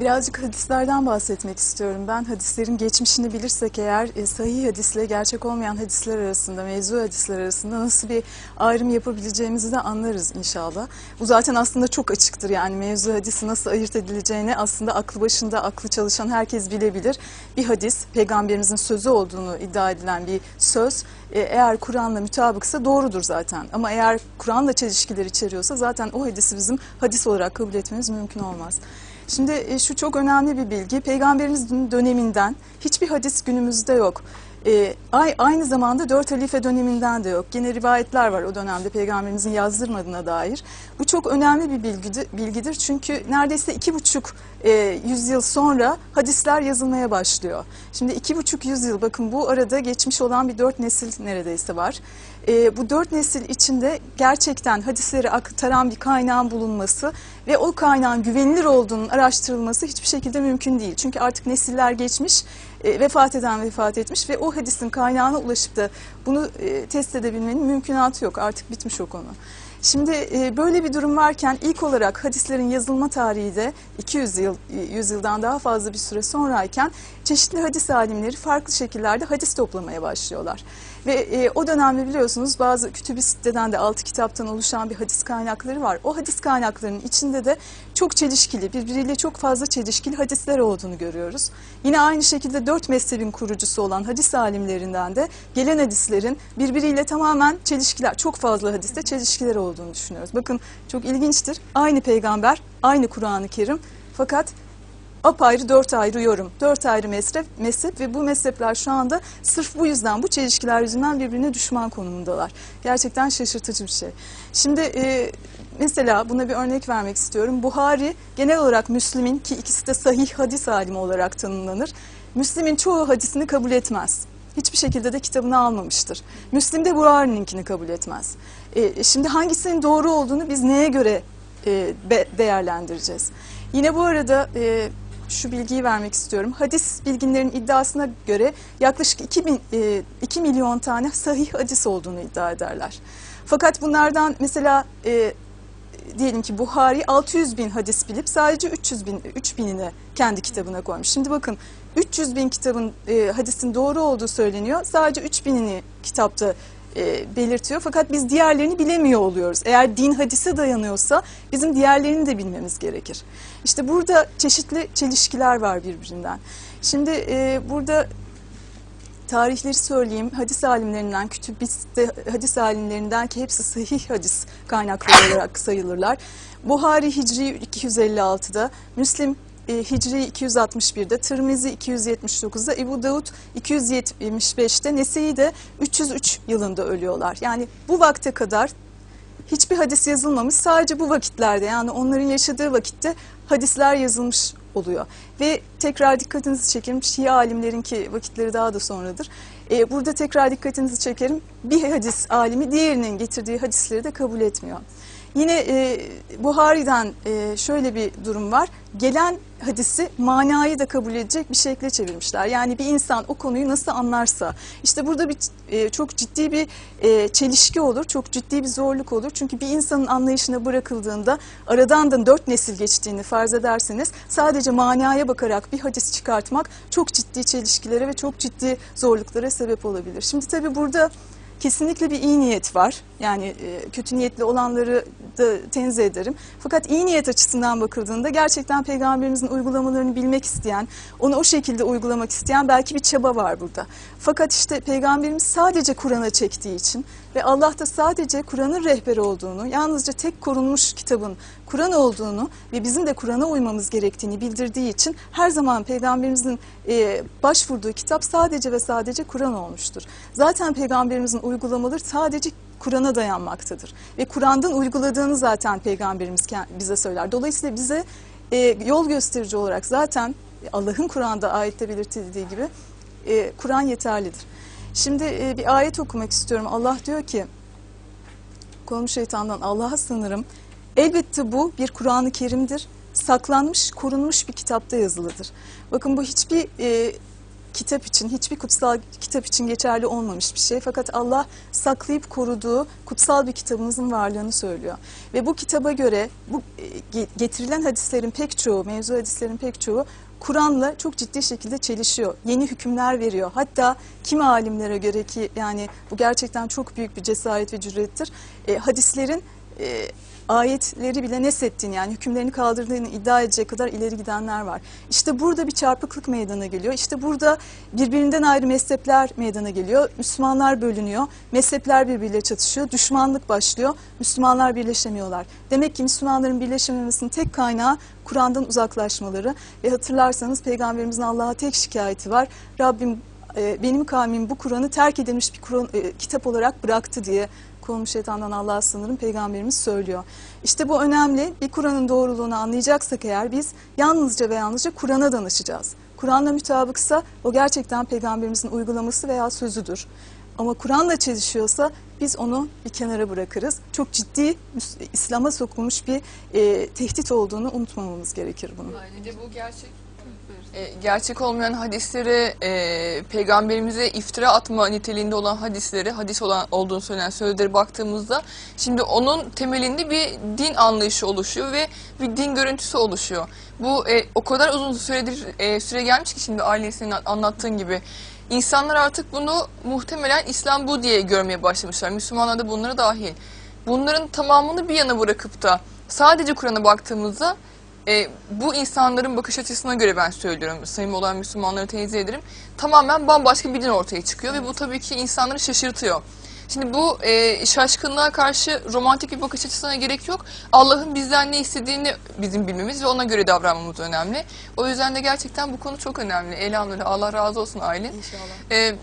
Birazcık hadislerden bahsetmek istiyorum. Ben hadislerin geçmişini bilirsek eğer e, sahih hadisle gerçek olmayan hadisler arasında, mevzu hadisler arasında nasıl bir ayrım yapabileceğimizi de anlarız inşallah. Bu zaten aslında çok açıktır yani mevzu hadisi nasıl ayırt edileceğini aslında aklı başında, aklı çalışan herkes bilebilir. Bir hadis, peygamberimizin sözü olduğunu iddia edilen bir söz e, eğer Kur'an'la mütabıksa doğrudur zaten. Ama eğer Kur'an'la çelişkiler içeriyorsa zaten o hadisi bizim hadis olarak kabul etmemiz mümkün olmaz. Şimdi e, şu çok önemli bir bilgi. Peygamberimizin döneminden hiçbir hadis günümüzde yok. E, ay- aynı zamanda dört halife döneminden de yok. Yine rivayetler var o dönemde peygamberimizin yazdırmadığına dair. Bu çok önemli bir bilgidir, bilgidir çünkü neredeyse iki buçuk e, yüzyıl sonra hadisler yazılmaya başlıyor. Şimdi iki buçuk yüzyıl bakın bu arada geçmiş olan bir dört nesil neredeyse var. E, bu dört nesil içinde gerçekten hadisleri aktaran bir kaynağın bulunması ve o kaynağın güvenilir olduğunun araştırılması hiçbir şekilde mümkün değil. Çünkü artık nesiller geçmiş, e, vefat eden vefat etmiş ve o hadisin kaynağına ulaşıp da bunu e, test edebilmenin mümkünatı yok. Artık bitmiş o konu. Şimdi e, böyle bir durum varken ilk olarak hadislerin yazılma tarihi de 200 yıl, 100 yıldan daha fazla bir süre sonrayken çeşitli hadis alimleri farklı şekillerde hadis toplamaya başlıyorlar. Ve e, o dönemde biliyorsunuz bazı kütüb-i sitteden de altı kitaptan oluşan bir hadis kaynakları var. O hadis kaynaklarının içinde de çok çelişkili, birbiriyle çok fazla çelişkili hadisler olduğunu görüyoruz. Yine aynı şekilde dört mezhebin kurucusu olan hadis alimlerinden de gelen hadislerin birbiriyle tamamen çelişkiler, çok fazla hadiste çelişkiler olduğunu düşünüyoruz. Bakın çok ilginçtir. Aynı peygamber, aynı Kur'an-ı Kerim fakat apayrı dört ayrı yorum, dört ayrı mezhep, mezhep ve bu mezhepler şu anda sırf bu yüzden, bu çelişkiler yüzünden birbirine düşman konumundalar. Gerçekten şaşırtıcı bir şey. Şimdi e, mesela buna bir örnek vermek istiyorum. Buhari genel olarak Müslim'in ki ikisi de sahih hadis alimi olarak tanımlanır. Müslim'in çoğu hadisini kabul etmez. Hiçbir şekilde de kitabını almamıştır. Müslim de Buhari'ninkini kabul etmez. E, şimdi hangisinin doğru olduğunu biz neye göre e, be- değerlendireceğiz? Yine bu arada e, şu bilgiyi vermek istiyorum. Hadis bilginlerin iddiasına göre yaklaşık 2, bin, e, 2 milyon tane sahih hadis olduğunu iddia ederler. Fakat bunlardan mesela e, diyelim ki Buhari 600 bin hadis bilip sadece 300 bin, 3 binini kendi kitabına koymuş. Şimdi bakın 300 bin kitabın e, hadisin doğru olduğu söyleniyor. Sadece 3 binini kitapta e, belirtiyor. Fakat biz diğerlerini bilemiyor oluyoruz. Eğer din hadise dayanıyorsa bizim diğerlerini de bilmemiz gerekir. İşte burada çeşitli çelişkiler var birbirinden. Şimdi e, burada tarihleri söyleyeyim. Hadis alimlerinden, kütübiste hadis alimlerinden ki hepsi sahih hadis kaynakları olarak sayılırlar. Buhari Hicri 256'da, Müslim e, Hicri 261'de, Tirmizi 279'da, Ebu Davud 275'te, Nese'yi de 303 yılında ölüyorlar. Yani bu vakte kadar hiçbir hadis yazılmamış. Sadece bu vakitlerde yani onların yaşadığı vakitte hadisler yazılmış oluyor. Ve tekrar dikkatinizi çekerim. Şii alimlerinki vakitleri daha da sonradır. Ee, burada tekrar dikkatinizi çekerim. Bir hadis alimi diğerinin getirdiği hadisleri de kabul etmiyor. Yine e, Buhari'den e, şöyle bir durum var. Gelen hadisi manayı da kabul edecek bir şekle çevirmişler. Yani bir insan o konuyu nasıl anlarsa. işte burada bir e, çok ciddi bir e, çelişki olur, çok ciddi bir zorluk olur. Çünkü bir insanın anlayışına bırakıldığında aradan da dört nesil geçtiğini farz ederseniz sadece manaya bakarak bir hadis çıkartmak çok ciddi çelişkilere ve çok ciddi zorluklara sebep olabilir. Şimdi tabii burada kesinlikle bir iyi niyet var. Yani e, kötü niyetli olanları da tenzih ederim. Fakat iyi niyet açısından bakıldığında gerçekten peygamberimizin uygulamalarını bilmek isteyen, onu o şekilde uygulamak isteyen belki bir çaba var burada. Fakat işte peygamberimiz sadece Kur'an'a çektiği için ve Allah da sadece Kur'an'ın rehberi olduğunu, yalnızca tek korunmuş kitabın Kur'an olduğunu ve bizim de Kur'an'a uymamız gerektiğini bildirdiği için her zaman peygamberimizin e, başvurduğu kitap sadece ve sadece Kur'an olmuştur. Zaten peygamberimizin uygulamaları sadece Kur'an'a dayanmaktadır. Ve Kur'an'dan uyguladığını zaten peygamberimiz bize söyler. Dolayısıyla bize e, yol gösterici olarak zaten Allah'ın Kur'an'da ayette belirtildiği gibi e, Kur'an yeterlidir. Şimdi e, bir ayet okumak istiyorum. Allah diyor ki, kolum şeytandan Allah'a sığınırım. Elbette bu bir Kur'an-ı Kerim'dir. Saklanmış, korunmuş bir kitapta yazılıdır. Bakın bu hiçbir e, kitap için, hiçbir kutsal kitap için geçerli olmamış bir şey. Fakat Allah saklayıp koruduğu kutsal bir kitabımızın varlığını söylüyor. Ve bu kitaba göre bu e, ge- getirilen hadislerin pek çoğu, mevzu hadislerin pek çoğu Kur'an'la çok ciddi şekilde çelişiyor. Yeni hükümler veriyor. Hatta kimi alimlere göre ki yani bu gerçekten çok büyük bir cesaret ve cürettir. E, hadislerin e, ayetleri bile nesettiğini yani hükümlerini kaldırdığını iddia edecek kadar ileri gidenler var. İşte burada bir çarpıklık meydana geliyor. İşte burada birbirinden ayrı mezhepler meydana geliyor. Müslümanlar bölünüyor. Mezhepler birbiriyle çatışıyor. Düşmanlık başlıyor. Müslümanlar birleşemiyorlar. Demek ki Müslümanların birleşememesinin tek kaynağı Kur'an'dan uzaklaşmaları ve hatırlarsanız Peygamberimizin Allah'a tek şikayeti var. Rabbim e, benim kavmim bu Kur'an'ı terk edilmiş bir Kur'an, e, kitap olarak bıraktı diye kovmuş şeytandan Allah'a sınırım Peygamberimiz söylüyor. İşte bu önemli. Bir Kur'an'ın doğruluğunu anlayacaksak eğer biz yalnızca ve yalnızca Kur'an'a danışacağız. Kur'an'la mütabıksa o gerçekten Peygamberimizin uygulaması veya sözüdür. Ama Kur'an'la çelişiyorsa biz onu bir kenara bırakırız. Çok ciddi İslam'a sokulmuş bir e, tehdit olduğunu unutmamamız gerekir bunu. Ayrıca bu gerçek e, gerçek olmayan hadisleri e, peygamberimize iftira atma niteliğinde olan hadisleri, hadis olan olduğunu söylenen sözleri baktığımızda şimdi onun temelinde bir din anlayışı oluşuyor ve bir din görüntüsü oluşuyor. Bu e, o kadar uzun süredir e, süre gelmiş ki şimdi ailesinin anlattığın gibi. İnsanlar artık bunu muhtemelen İslam bu diye görmeye başlamışlar. Müslümanlar da bunlara dahil. Bunların tamamını bir yana bırakıp da sadece Kur'an'a baktığımızda e, bu insanların bakış açısına göre ben söylüyorum. Samimi olan Müslümanları tenzih ederim. Tamamen bambaşka bir din ortaya çıkıyor ve bu tabii ki insanları şaşırtıyor. Şimdi bu e, şaşkınlığa karşı romantik bir bakış açısına gerek yok. Allah'ın bizden ne istediğini bizim bilmemiz ve ona göre davranmamız önemli. O yüzden de gerçekten bu konu çok önemli. Elhamdülillah Allah razı olsun aile. İnşallah. E,